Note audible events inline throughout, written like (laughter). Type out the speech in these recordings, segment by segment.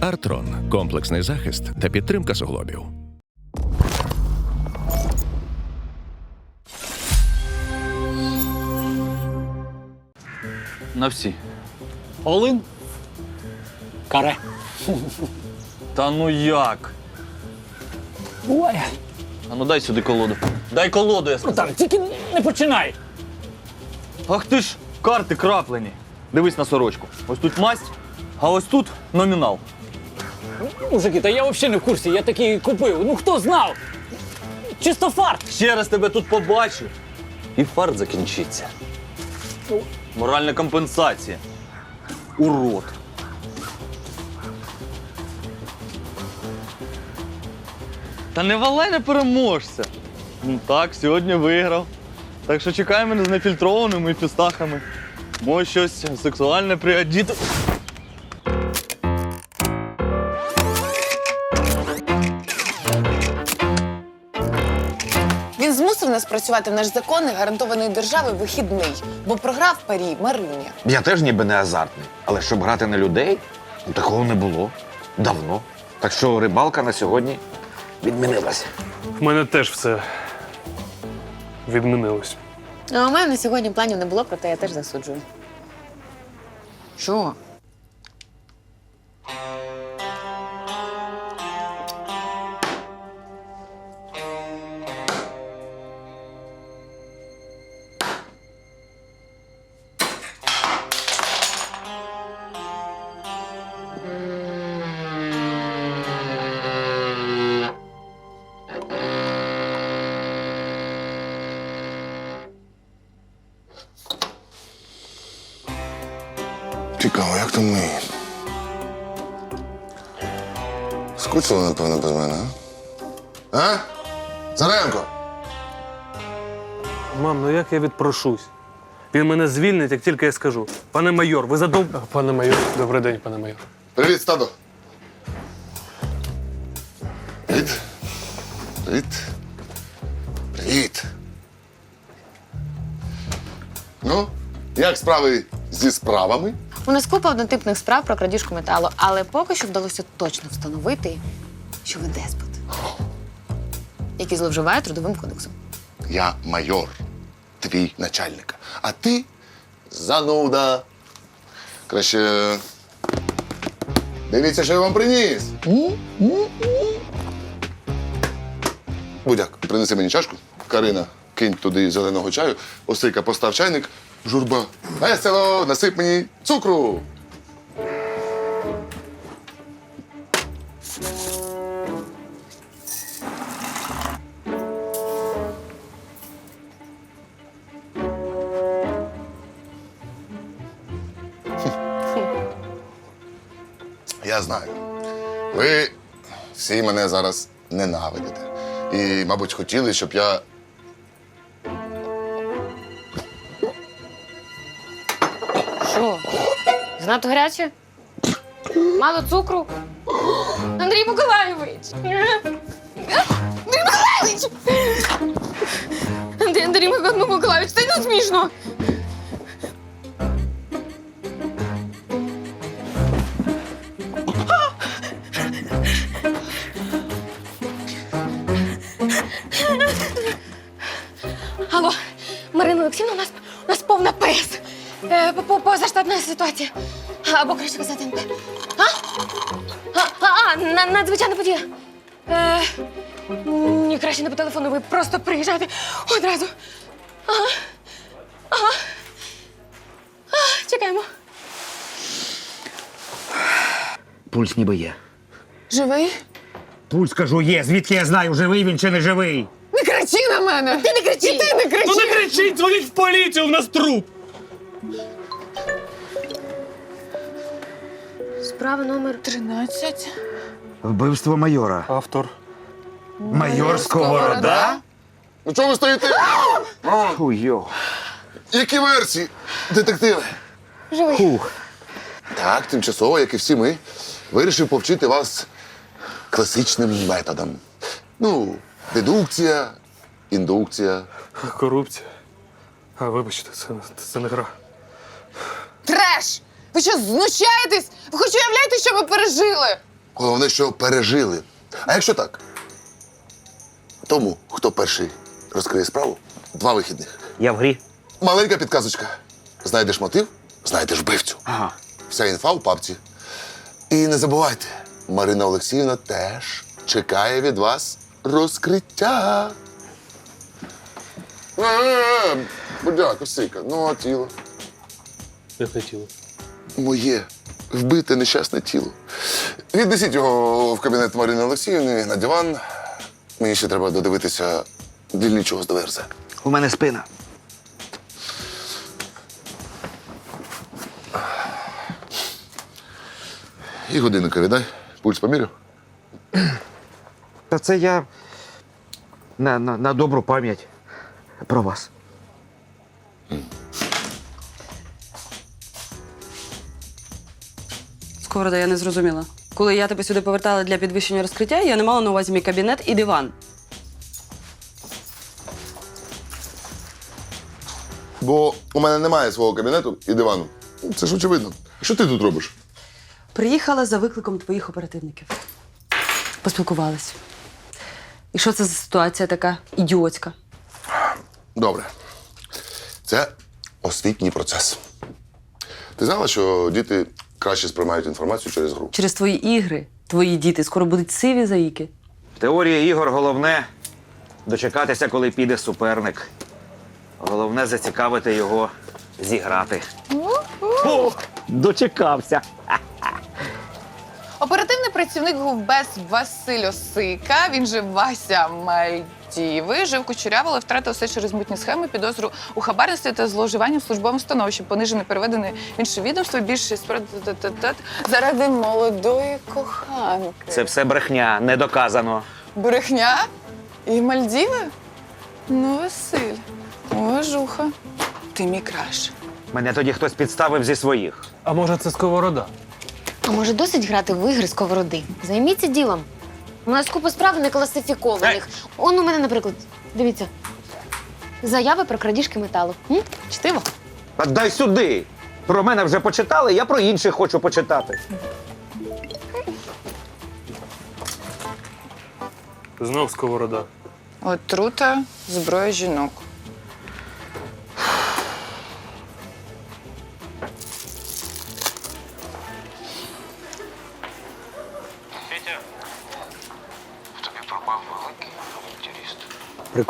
Артрон комплексний захист та підтримка суглобів. На всі. Олин. Каре. Та ну як? Ой. А ну дай сюди колоду. Дай колоду, я Ну сказав. так, тільки не починай. Ах ти ж, карти краплені. Дивись на сорочку. Ось тут масть, а ось тут номінал. Мужики, та я взагалі не в курсі, я такий купив. Ну хто знав? Чисто фарт. Ще раз тебе тут побачу. І фарт закінчиться. Моральна компенсація. Урод. Та не валай на переможця. Ну так, сьогодні виграв. Так що чекай мене з нефільтрованими фістахами. Може щось сексуальне приодіти. Працювати в наш законний гарантований держави вихідний, бо програв парі Марині. Я теж ніби не азартний, але щоб грати на людей, ну такого не було. Давно. Так що рибалка на сьогодні відмінилася. В мене теж все відмінилось. А у мене на сьогодні планів не було, проте я теж засуджую. Що? Цікаво, як там ми? Скучили, напевно, без мене, а? А? Заренко! Мам, ну як я відпрошусь? Він мене звільнить, як тільки я скажу. Пане майор, ви задов... Пане майор, добрий день, пане майор. Привіт, стадо! Привіт. Привіт. Привіт. Ну, як справи зі справами? У нас купа однотипних справ про крадіжку металу, але поки що вдалося точно встановити, що ви деспот, який зловживає трудовим кодексом. Я майор, твій начальник. А ти зануда. Краще. Дивіться, що я вам приніс. Будяк, принеси мені чашку. Карина, кинь туди зеленого чаю. Осика, постав чайник. Журба. Весело, насип мені цукру. Я знаю. Ви всі мене зараз ненавидите. І, мабуть, хотіли, щоб я. Занадто гаряче? Мало цукру? Андрій Миколайович! Андрій Миколайович! Андрій, Андрій Миколайович, це не смішно! Алло, Марина Олексійовна, у нас, по- ситуація. Або краще сказати НП. А? А, а, а на, надзвичайна подія. Е, ні, краще не по телефону, ви просто приїжджайте одразу. Ага. Ага. А, чекаємо. Пульс ніби є. Живий? Пульс кажу, є. Звідки я знаю, живий він чи не живий? Не кричи на мене! Ти не кричи! І ти не кричи! Ну не кричіть, дзвоніть в поліцію, у нас труп! Справа номер 13. Вбивство майора. Автор. Майор Сковорода? Ну чого ви стоїте? Хуйо. Які версії, детективи? Живий. Фух. Так, тимчасово, як і всі ми, вирішив повчити вас класичним методам. Ну, дедукція, індукція. Корупція. А, вибачте, це, це не гра. Треш! Ви що, знущаєтесь? Ви хоч уявляєте, що ми пережили? Головне, що пережили. А якщо так? Тому, хто перший розкриє справу, два вихідних. Я в грі. Маленька підказочка. Знайдеш мотив, знайдеш вбивцю. Ага. Вся інфа у папці. І не забувайте, Марина Олексіївна теж чекає від вас розкриття. Будяк, осика, ну а тіло. Не хотіли. Моє вбите нещасне тіло. Віднесіть його в кабінет Марини Олексіївни на диван. Мені ще треба додивитися дільничого з ДВРЗ. У мене спина. І годинника віддай. Пульс поміряв. Та це я на, на, на добру пам'ять про вас. Сковорода, я не зрозуміла. Коли я тебе сюди повертала для підвищення розкриття, я не мала на увазі мій кабінет і диван. Бо у мене немає свого кабінету і дивану. Це ж очевидно. Що ти тут робиш? Приїхала за викликом твоїх оперативників. Поспілкувалась. І що це за ситуація така ідіотська? Добре. Це освітній процес. Ти знала, що діти краще сприймають інформацію через гру? Через твої ігри твої діти скоро будуть сиві заїки. В теорії ігор головне дочекатися, коли піде суперник. Головне зацікавити його зіграти. О, дочекався. Оперативний працівник ГУВБЕС Василь Осика, він же Вася Мальдіви, жив кучеряво, але втратив все через мутні схеми, підозру у хабарництві та зловживанні в службовому становищі, понижений, переведений в інше відомство, більше заради молодої коханки. Це все брехня, не доказано. Брехня? І Мальдіви? Ну, Василь, уважуха. Ти мій краш. Мене тоді хтось підставив зі своїх. А може це сковорода? А може досить грати в ігри сковороди? Займіться ділом. У нас купа справ не класифікованих. Он у мене, наприклад, дивіться. Заяви про крадіжки металу. М? Чтиво? Та дай сюди. Про мене вже почитали, я про інших хочу почитати. Знов сковорода. Отрута, зброя жінок.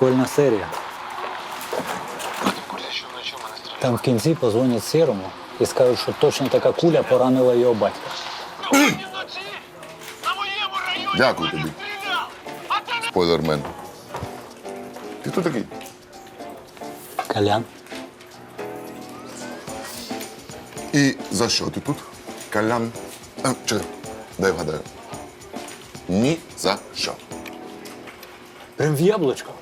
Прикольна серія. Там в кінці позвонять сірому і скажуть, що точно така куля поранила його батька. Дякую тобі. Спойлермен. Ти хто такий? Колян. І за що ти тут? Калян. А, чекай, дай вгадаю. Ні за що. Прям в яблучко.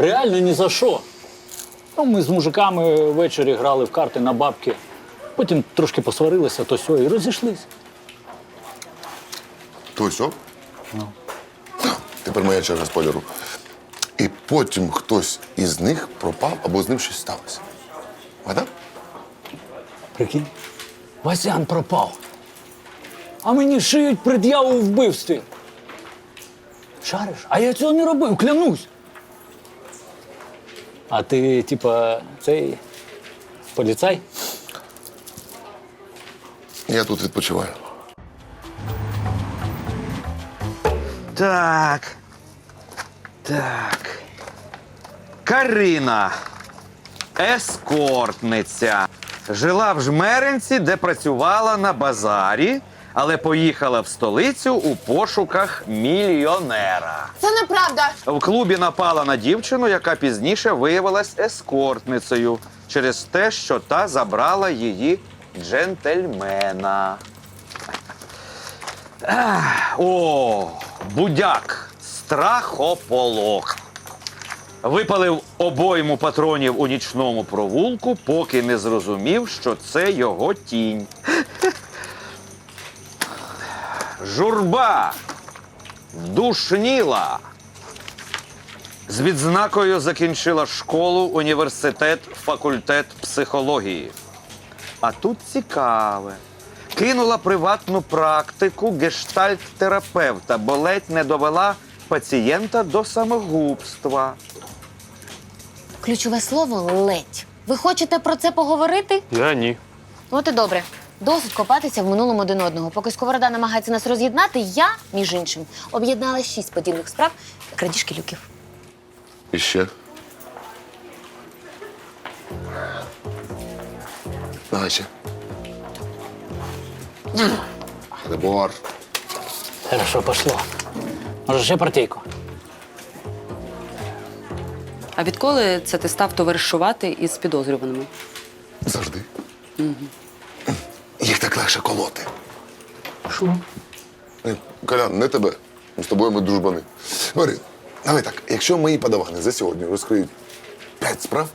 Реально ні за що. Ну, ми з мужиками ввечері грали в карти на бабки. Потім трошки посварилися, то сьо, і розійшлись. То що? Тепер моя черга спойлеру. І потім хтось із них пропав або з ним щось сталося. Вгадав? Прикинь, Васян пропав. А мені шиють пред'яву у вбивстві. Шариш? А я цього не робив, клянусь. А ти, типа, цей поліцай? Я тут відпочиваю. Так. Так. Карина. Ескортниця. Жила в Жмеринці, де працювала на базарі, але поїхала в столицю у пошуках мільйонера. Це неправда. В клубі напала на дівчину, яка пізніше виявилась ескортницею через те, що та забрала її джентльмена. О, будяк, страхополох. Випалив обойму патронів у нічному провулку, поки не зрозумів, що це його тінь. Журба душніла. З відзнакою закінчила школу, університет, факультет психології. А тут цікаве. кинула приватну практику гештальт-терапевта, бо ледь не довела пацієнта до самогубства. Ключове слово ледь. Ви хочете про це поговорити? Я ні. От і добре. Досить копатися в минулому один одного. Поки сковорода намагається нас роз'єднати, я, між іншим, об'єднала шість подібних справ крадіжки люків. І ще. Давай ще. Прибор. Хорошо, пошло. Може, ще партійку? А відколи це ти став товаришувати із підозрюваними? Завжди. Їх так легше колоти. Що? Колян, не тебе. З тобою ми дружбани. Марин, давай так, якщо мої подавани за сьогодні розкриють п'ять справ,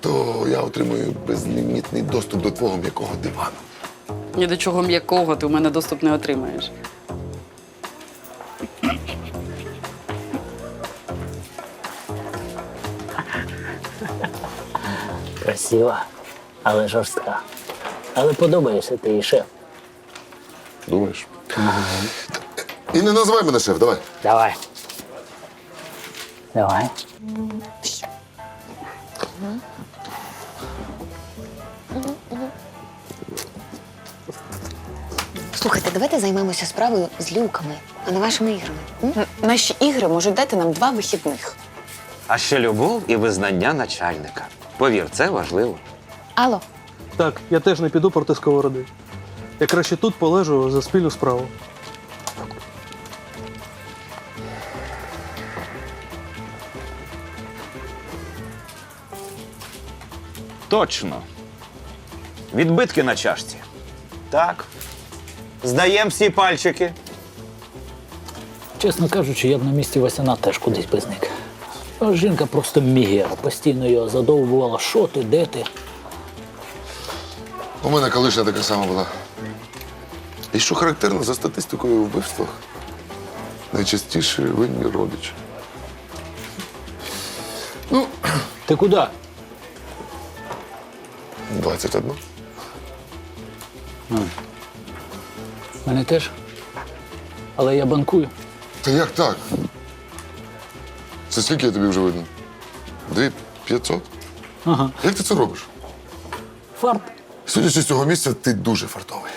то я отримую безлімітний доступ до твого м'якого дивану. Ні до чого м'якого ти у мене доступ не отримаєш. Красива, але жорстка. Але подобаєшся ти їй шеф. Думаєш? І не називай мене шеф, давай. Давай. Давай. Слухайте, давайте займемося справою з люками, а не вашими іграми. м? Наші ігри можуть дати нам два вихідних. А ще любов і визнання начальника. Повір, це важливо. Алло, Так, я теж не піду проти сковороди. Я краще тут полежу за спільну справу. Точно. Відбитки на чашці. Так. Здаємо всі пальчики. Чесно кажучи, я б на місці Васяна теж кудись би зник. А жінка просто мігера, постійно його задовбувала, що ти, де ти. У мене колишня така сама була. І що характерно за статистикою у вбивствах, найчастіше винні родичі. Ти куди? 21. Мене теж. Але я банкую. Та як так? Це скільки я тобі вже видно? Дві 500? Ага. Як ти це робиш? Фарт. Судячи з цього місця, ти дуже фартовий.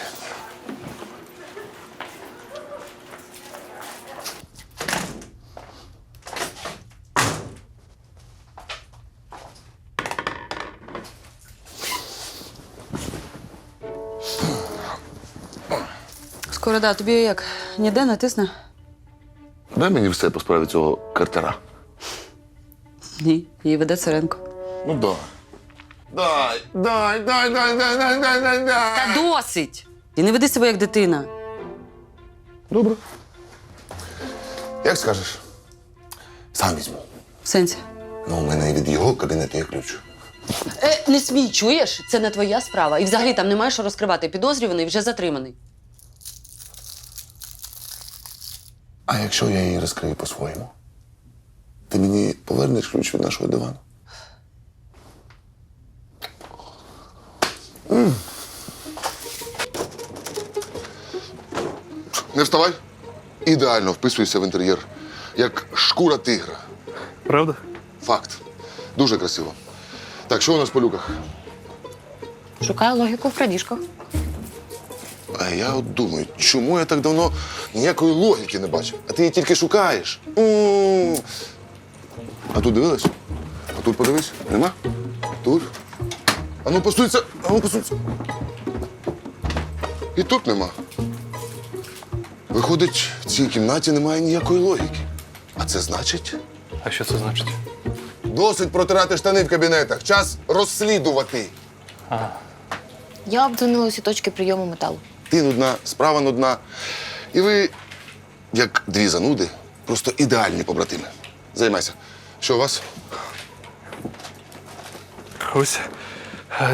Скорода, тобі як? Ніде натисне? Дай мені все по справі цього картера. Ні, її веде Царенко. Ну дай. Дай, дай, дай, дай, дай, дай, дай, дай, дай. Та досить! І не веди себе як дитина. Добре. Як скажеш? Сам візьму. В сенсі. Ну, у мене від його кабінету є ключ. Е, не смій, чуєш? Це не твоя справа. І взагалі там немає що розкривати. Підозрюваний вже затриманий. А якщо я її розкрию по-своєму, ти мені повернеш ключ від нашого дивану? Не вставай. Ідеально вписуєшся в інтер'єр. Як шкура тигра. Правда? Факт. Дуже красиво. Так, що у нас по люках? шукаю логіку в крадіжках. А я от думаю, чому я так давно ніякої логіки не бачив, а ти її тільки шукаєш. М. А тут дивилась? А тут подивись, нема? Тут. А ну посуйся, а ну посуйся. І тут нема. Виходить, в цій кімнаті немає ніякої логіки. А це значить, А що це значить? досить протирати штани в кабінетах. Час розслідувати. Я обдзвонила усі точки прийому металу. Ти нудна, справа нудна. І ви, як дві зануди, просто ідеальні побратими. Займайся. Що у вас? Ось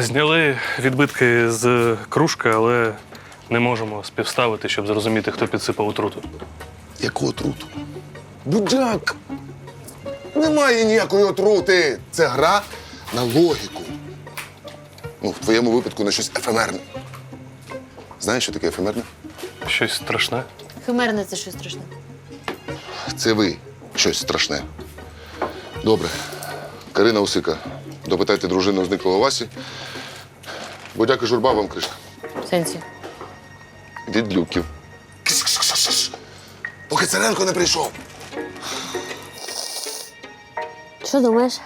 зняли відбитки з кружки, але не можемо співставити, щоб зрозуміти, хто підсипав отруту. Яку отруту? Будяк! Немає ніякої отрути. Це гра на логіку. Ну, в твоєму випадку на щось ефемерне. Знаєш, що таке ефемерне? Щось страшне. Химерне це щось страшне. Це ви щось страшне. Добре. Карина Усика, допитайте дружину зниклого Васі. Будяка журба вам кришка. В сенсі. Від люків. Поки Царенко не прийшов. Що думаєш?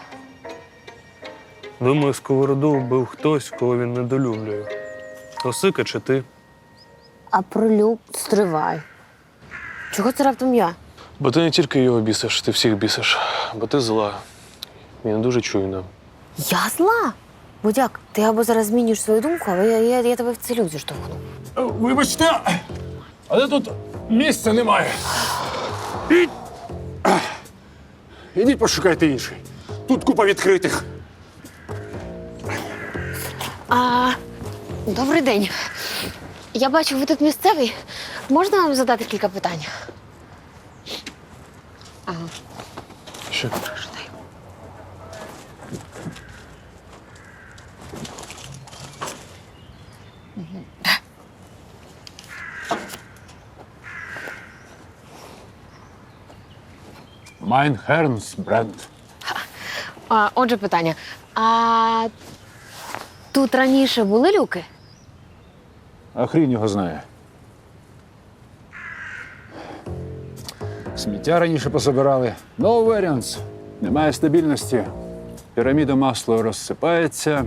Думаю, сковороду вбив хтось, кого він недолюблює. Осика чи ти? А про люк стривай. Чого це раптом я? Бо ти не тільки його бісиш, ти всіх бісиш. Бо ти зла. Він дуже чуйна. Я зла? Будяк, ти або зараз змінюєш свою думку, або я, я, я тебе в целюк зіштовхну. Вибачте, але тут місця немає. Ідь. Ідіть пошукайте інший. Тут купа відкритих. А, добрий день. Я бачу, ви тут місцевий. Можна вам задати кілька питань? Що? Майнхернс бренд. А, отже, питання. А тут раніше були люки? А хрін його знає. Сміття раніше позабирали. No variants. Немає стабільності. Піраміда масла розсипається.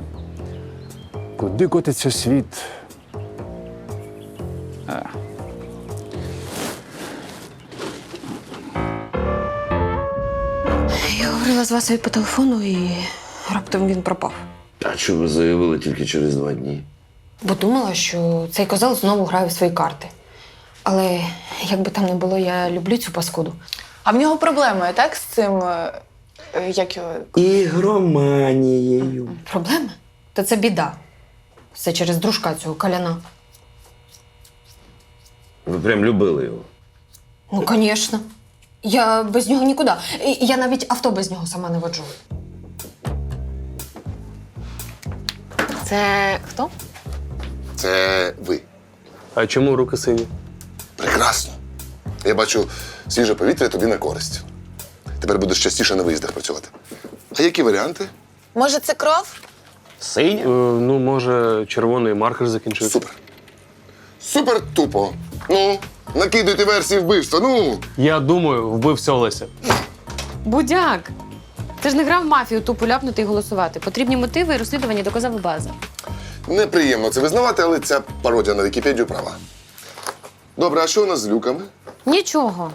Куди котиться світ? З Васею по телефону і раптом він пропав. А чому ви заявили тільки через два дні? Бо думала, що цей козел знову грає в свої карти. Але як би там не було, я люблю цю паскуду. А в нього проблеми, так, з цим. е, е, Як його. Ігроманією. Проблема? Та це біда. Все через дружка цього каляна. Ви прям любили його. Ну, звісно. Я без нього нікуди. Я навіть авто без нього сама не воджу. Це хто? Це ви. А чому руки сині? Прекрасно. Я бачу, свіже повітря тобі на користь. Тепер будеш частіше на виїздах працювати. А які варіанти? Може, це кров? Синя? Е, ну, може, червоний маркер закінчився. Супер. Супер тупо. Ну, накидуйте версії вбивства. Ну. Я думаю, вбивця Олеся. Будяк. Ти ж не грав в мафію тупо ляпнути і голосувати. Потрібні мотиви і розслідування доказова база. Неприємно це визнавати, але ця пародія на Вікіпедію права. Добре, а що у нас з люками? Нічого.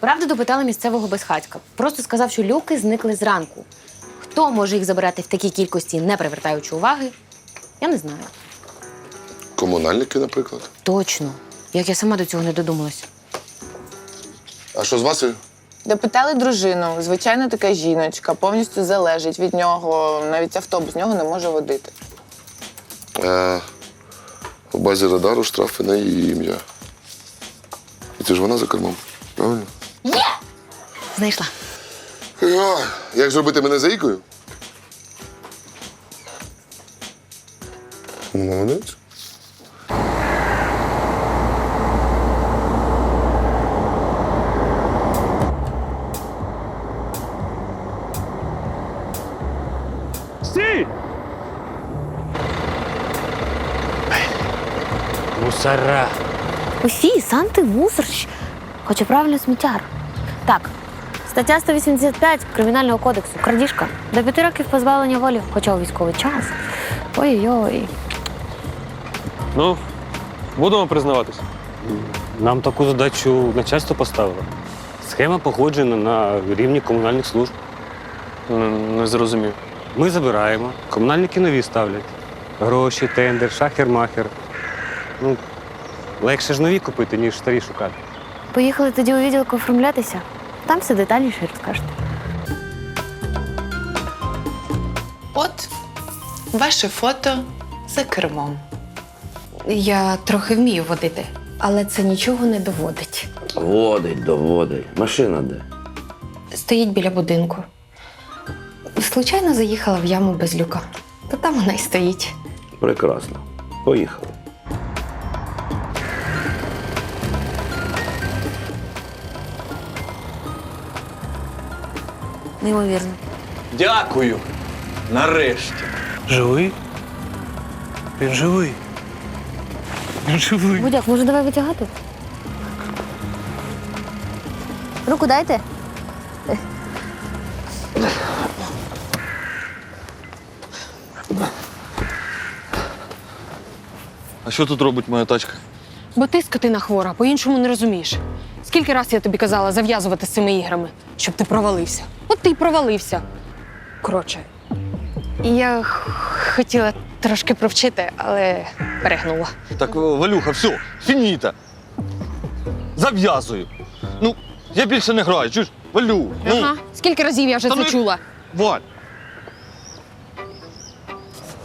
Правда, допитали місцевого безхатька. Просто сказав, що люки зникли зранку. Хто може їх забирати в такій кількості, не привертаючи уваги? Я не знаю. Комунальники, наприклад. Точно. Як я сама до цього не додумалась. А що з Васею? Допитали дружину. Звичайно, така жіночка, повністю залежить від нього. Навіть автобус нього не може водити. Е, у базі радару штрафи на її ім'я. І це ж вона за кермом. Правильно? Знайшла. А, як зробити мене заїкою? Молодець. Мусора. Усі, сам ти мусорщ, хоча правильно сміттяр. Так, стаття 185 Кримінального кодексу, крадіжка. До п'яти років позбавлення волі, хоча у військовий час. Ой-ой. Ну, будемо признаватись. Нам таку задачу начальство поставило. Схема погоджена на рівні комунальних служб. Не, не зрозумів. Ми забираємо, комунальники нові ставлять. Гроші, тендер, шахер-махер. Ну, легше ж нові купити, ніж старі шукати. Поїхали тоді у відділок оформлятися. Там все детальніше розкажете. От ваше фото за кермом. Я трохи вмію водити, але це нічого не доводить. Водить, доводить. Машина де? Стоїть біля будинку. Случайно заїхала в яму без люка. То там вона й стоїть. Прекрасно. Поїхали. Неймовірно. Дякую. Нарешті. Живий? Він живий. Він живий. Будяк, може давай витягати? Руку дайте. А що тут робить моя тачка? Бо ти скотина хвора, по-іншому не розумієш. Скільки раз я тобі казала зав'язувати з цими іграми, щоб ти провалився. От ти й провалився. Коротше, я хотіла трошки провчити, але перегнула. Так, Валюха, все, фініта. Зав'язую. Ну, я більше не граю, чуєш? Валю, ну, Ага. Скільки разів я вже Та це ми- чула? Валь.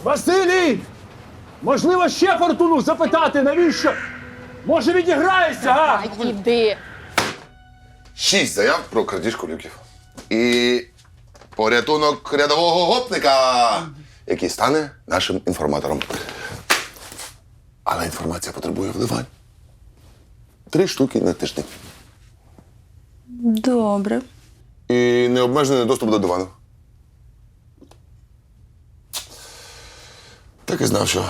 Василій! Можливо, ще фортуну запитати, навіщо? Може, відіграєшся, а? Ай, іди. Шість заяв про крадіжку люків. І порятунок рядового гопника, який стане нашим інформатором. Але інформація потребує вливань. Три штуки на тиждень. Добре. І необмежений доступ до дивану. Так і знав, що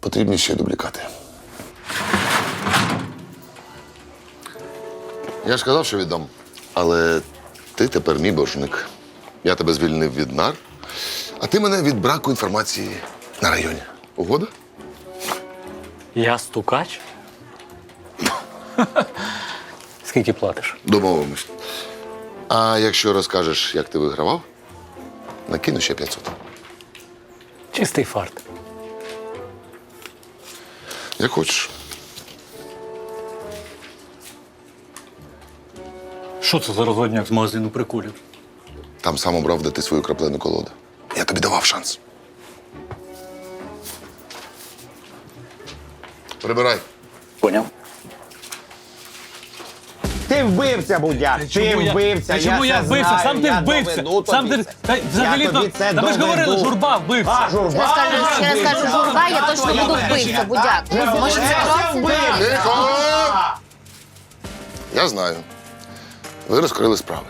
потрібні ще дублікати. Я ж казав, що віддам. Але ти тепер мій боржник. Я тебе звільнив від нар, а ти мене від браку інформації на районі. Угода? Я стукач? (laughs) Скільки платиш? Домовимось. А якщо розкажеш, як ти вигравав, накину ще 500. Чистий фарт. Як хочеш. Що це за розводняк з магазину прикулів? Там сам обрав, де ти свою краплену колоду. Я тобі давав шанс. Прибирай. Поняв? Ти вбивця, будяк! Ти вбивця! Чому я це вбився? знаю, Сам ти я вбився. доведу Сам тобі ти. Та взагалі Я тобі то. це Та ви ж говорили, доведу. журба вбився. А, журба! Скажу, ще раз кажу, журба, я точно буду вбивця, будяк. Може, це? Тихо! Я знаю. Ви розкрили справи.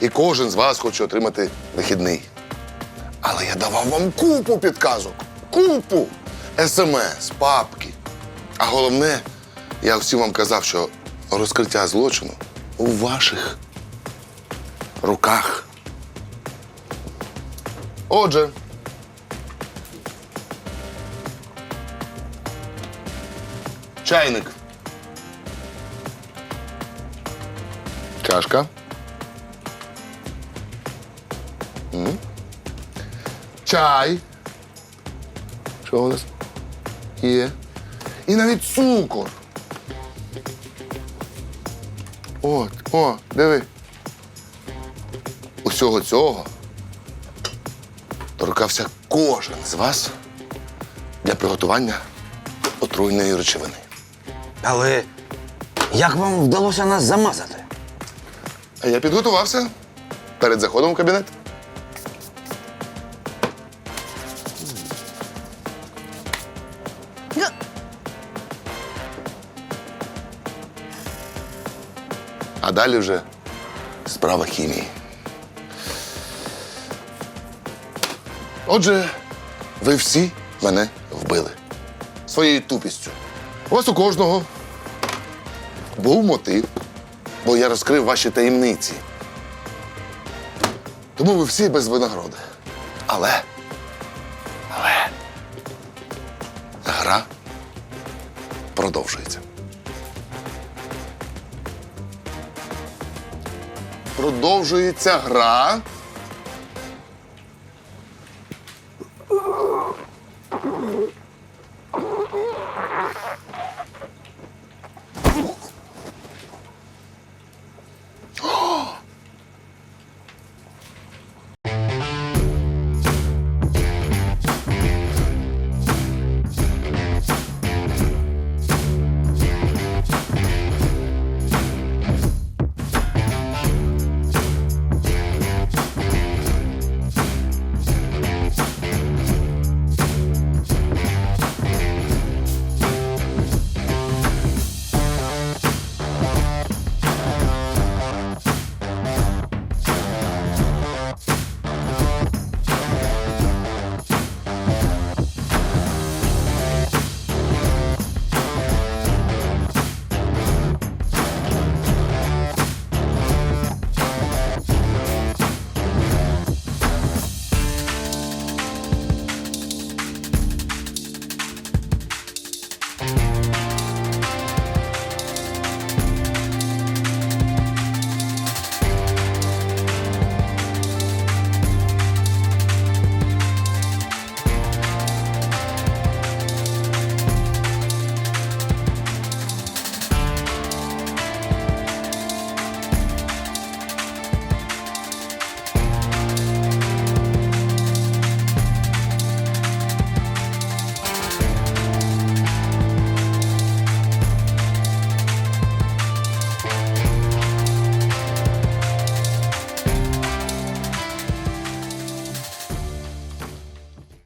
І кожен з вас хоче отримати вихідний. Але я давав вам купу підказок. Купу! СМС, папки. А головне, я всім вам казав, що розкриття злочину у ваших руках. Отже. Чайник. Чашка. Чай. Що у нас? Є. І навіть цукор. От, о, диви. Усього цього торкався кожен з вас для приготування отруйної речовини. Але як вам вдалося нас замазати? А я підготувався перед заходом в кабінет. А далі вже справа хімії. Отже, ви всі мене вбили своєю тупістю. У вас у кожного був мотив, бо я розкрив ваші таємниці. Тому ви всі без винагороди. Але. Але. Гра продовжується. Продовжується гра